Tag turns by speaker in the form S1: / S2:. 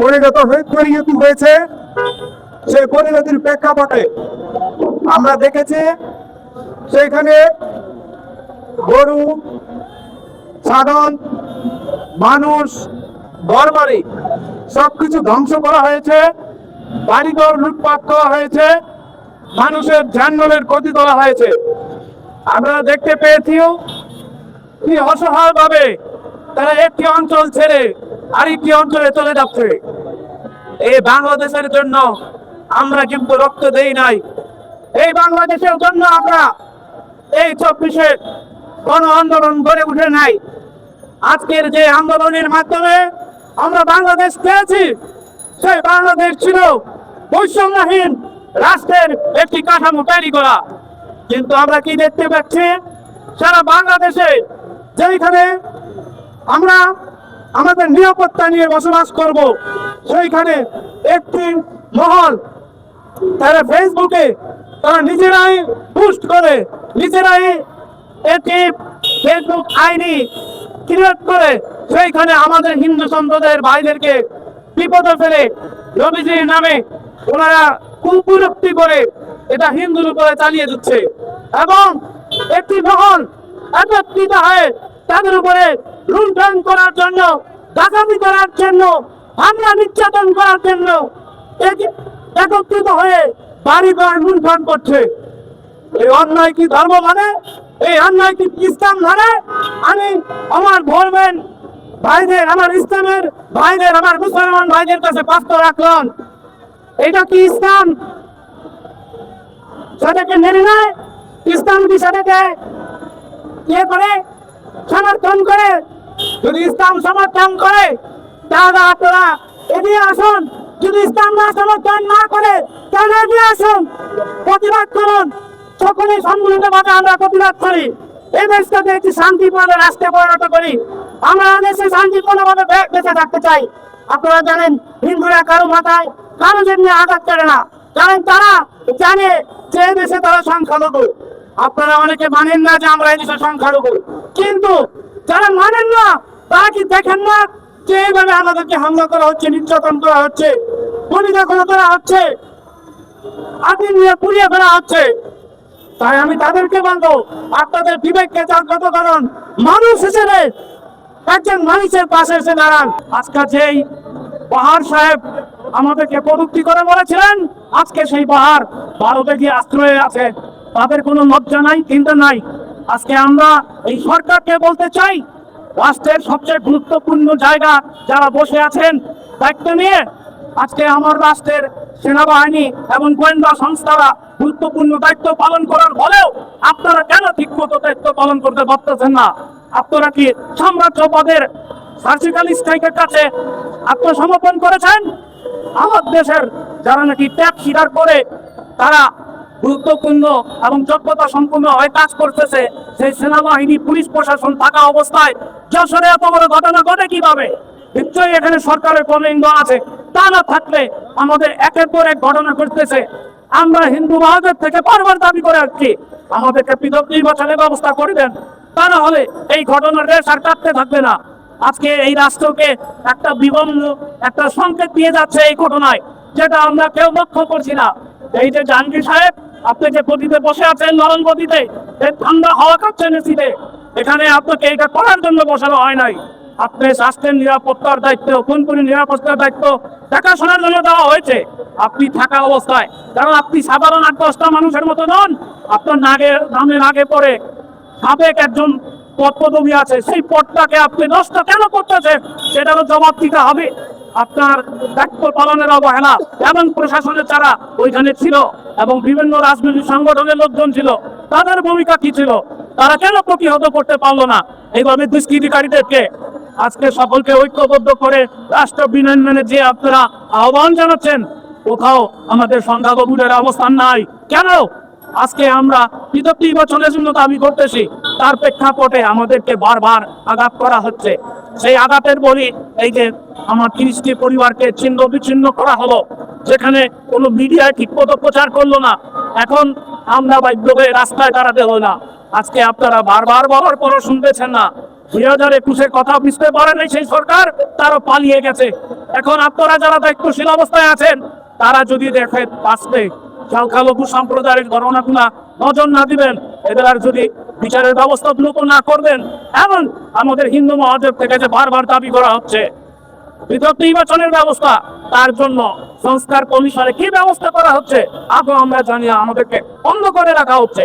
S1: পরিণত পরিণতি হয়েছে। সেই পরিণতির প্রেক্ষাপটে আমরা দেখেছি সেখানে গরু সাধন মানুষ ঘরবাড়ি সবকিছু ধ্বংস করা হয়েছে। বাড়িঘর লুটপাট করা হয়েছে। মানুষের যানবাহনের ক্ষতি করা হয়েছে। আমরা দেখতে পেয়েছিও কি অসহায় ভাবে তারা একটি অঞ্চল ছেড়ে আরেকটি অঞ্চলে চলে যাচ্ছে। এই বাংলাদেশের জন্য আমরা কিন্তু রক্ত দেই নাই। এই বাংলাদেশের জন্য আমরা এই চব্বিশে গণ আন্দোলন গড়ে উঠে নাই। আজকের যে আন্দোলনের মাধ্যমে আমরা বাংলাদেশ পেয়েছি, সেই বাংলাদেশ ছিল বৈষম্যহীন রাষ্ট্রের একটি কাঠামো তৈরি করা। কিন্তু আমরা কি দেখতে পাচ্ছি? সারা বাংলাদেশে যেখানে আমরা আমাদের নিরাপত্তা নিয়ে বসবাস করব। সেইখানে একটি মহল, তারা ফেসবুকে, তারা নিজেরাই পোস্ট করে, নিজেরাই একটি ফেসবুক আইডি ক্রিয়েট করে, সেইখানে আমাদের হিন্দু সম্প্রদায়ের ভাইদেরকে বিপদে ফেলে রবিজির নামে ওনারা কুপুরক্তি করে এটা হিন্দুর উপরে চালিয়ে দিচ্ছে। এবং একটি মহল একত্রিত হয়ে তাদের উপরে লুণ্ঠন করার জন্য ডাকাতি করার জন্য, হামলা নির্যাতন করার জন্য একত্রিত হয়ে বাড়ি ঘর লুণ্ঠন করছে। এই অন্যায় কি ধর্ম মানে? এই অন্যায় কি ইসলাম মানে? আমি আমার ধর্মের ভাইদের, আমার ইসলামের ভাইদের, আমার মুসলমান ভাইদের কাছে পাস্ত রাখলাম। এটা কি ইসলাম? সেটাকে মেনে নেয়? ইসলাম কি সেটাকে ইয়ে করে? সমর্থন করে, যদি ইসলাম সমর্থন করে, তাহলে আপনারা এগিয়ে আসুন। যদি ইসলাম না সমর্থন না করে, তাহলে এগিয়ে আসুন। প্রতিবাদ করুন। সকলে সম্মিলিত ভাবে আমরা প্রতিবাদ করি। এই দেশটাকে একটি শান্তিপূর্ণ রাষ্ট্রে পরিণত করি। আমরা দেশে শান্তিপূর্ণ ভাবে বেঁচে থাকতে চাই। আপনারা জানেন, হিন্দুরা কারও মাথায়, কারও জন্য আঘাত করে না। কারণ তারা জানে যে দেশে তারা সংখ্যালঘু। আপনারা অনেকে মানেন না যে আমরা এই দেশের সংখ্যালঘু। কিন্তু যারা মানেন না, তারা কি দেখেন না যে এইভাবে আমাদেরকে হামলা করা হচ্ছে, নির্যাতন করা হচ্ছে দখল করা হচ্ছে আদিন নিয়ে পুড়িয়ে ফেলা হচ্ছে? তাই আমি তাদেরকে বলব, আপনাদের বিবেককে জাগ্রত করুন। মানুষ হিসেবে একজন মানুষের পাশে এসে দাঁড়ান। আজকে যেই পাহাড় সাহেব আমাদেরকে প্রযুক্তি করে বলেছিলেন, আজকে সেই পাহাড় ভারতে গিয়ে আশ্রয়ে আছে। তাদের কোনো লজ্জা নাই, চিন্তা নাই। আজকে আমরা এই সরকারকে বলতে চাই, রাষ্ট্রের সবচেয়ে গুরুত্বপূর্ণ জায়গা যারা বসে আছেন, দায়িত্ব নিয়ে আজকে আমার রাষ্ট্রের সেনাবাহিনী এবং গোয়েন্দা সংস্থারা গুরুত্বপূর্ণ দায়িত্ব পালন করার ফলেও আপনারা কেন ঠিক মতো দায়িত্ব পালন করতে পারতেছেন না? আপনারা কি সাম্রাজ্যবাদের সার্জিক্যাল স্ট্রাইকের কাছে আত্মসমর্পণ করেছেন? আমার দেশের যারা নাকি ত্যাগ স্বীকার করে, তারা গুরুত্বপূর্ণ এবং যোগ্যতা সম্পূর্ণ হয়ে কাজ করতেছে সেই সেনাবাহিনী, পুলিশ প্রশাসন থাকা অবস্থায় যশোরে এত বড় ঘটনা ঘটে কীভাবে? নিশ্চয়ই এখানে সরকারের ইন্ধন আছে। তা না থাকলে আমাদের একের পর এক ঘটনা ঘটতেছে। আমরা হিন্দু মহাজের থেকে বারবার দাবি করে আসছি, আমাদেরকে পৃথক নির্বাচনের ব্যবস্থা করে দেন। তা না হলে এই ঘটনার রেশ আর কাটতে থাকবে না। আজকে এই রাষ্ট্রকে একটা বিবন্ন একটা সংকেত দিয়ে যাচ্ছে এই ঘটনায়, যেটা আমরা কেউ লক্ষ্য করছি না। এই যে জাহাঙ্গীর সাহেব আপনি যে গদিতে বসে আছেন, নরম গদিতে ঠান্ডা হাওয়া খাচ্ছেন এসিতে, এখানে আপনাকে এটা করার জন্য বসানো হয় নাই। আপনি স্বাস্থ্যের নিরাপত্তার দায়িত্ব কোন কোন নিরাপত্তার দায়িত্ব দেখাশোনার জন্য দেওয়া হয়েছে। আপনি থাকা অবস্থায়, কারণ আপনি সাধারণ আট দশটা মানুষের মতো নন, আপনার নাগে, নামে নাগে পড়ে সাবেক একজন পদ পদবী আছে। সেই পদটাকে আপনি নষ্ট কেন করতেছেন? সেটারও জবাব দিতে হবে। আপনার দায়িত্ব পালনের অবহেলা এবং প্রশাসনের যারা ওইখানে ছিল এবং বিভিন্ন রাজনৈতিক সংগঠনের লোকজন ছিল, তাদের ভূমিকা কি ছিল? তারা কেন প্রতিহত করতে পারল না? এইভাবে দুষ্কৃতিকারীদেরকে আজকে সকলকে ঐক্যবদ্ধ করে রাষ্ট্র বিনয়নের যে আপনারা আহ্বান জানাচ্ছেন, কোথাও আমাদের সংখ্যালঘুদের অবস্থান নাই। কেন? আজকে আমরা পৃথক নির্বাচনের জন্য দাবি করতেছি, তার প্রেক্ষাপটে আমাদেরকে বারবার আঘাত করা হচ্ছে। সেই আঘাতের বলি এই যে আমার তিরিশটি পরিবারকে ছিন্ন বিচ্ছিন্ন করা হলো, যেখানে কোনো মিডিয়ায় ঠিক মতো প্রচার করল না। এখন আমরা বাধ্য হয়ে রাস্তায় দাঁড়াতে হলো না। আজকে আপনারা বারবার বলার পরও শুনতেছেন না। দুই হাজার একুশে কথা বুঝতে পারে নাই সেই সরকার তারা পালিয়ে গেছে। এখন আপনারা যারা দায়িত্বশীল অবস্থায় আছেন, তারা যদি দেখে বাঁচতে সংখ্যালঘু সম্প্রদায়ের গণনাগুলা নজর না দিবেন, এদের আর যদি বিচারের ব্যবস্থা দ্রুত না করবেন, এমন আমাদের হিন্দু মহাদেব থেকে যে বারবার দাবি করা হচ্ছে। পৃথক নির্বাচনের ব্যবস্থা, তার জন্য সংস্কার কমিশনে কি ব্যবস্থা করা হচ্ছে আগে আমরা জানি আমাদেরকে বন্ধ করে রাখা হচ্ছে।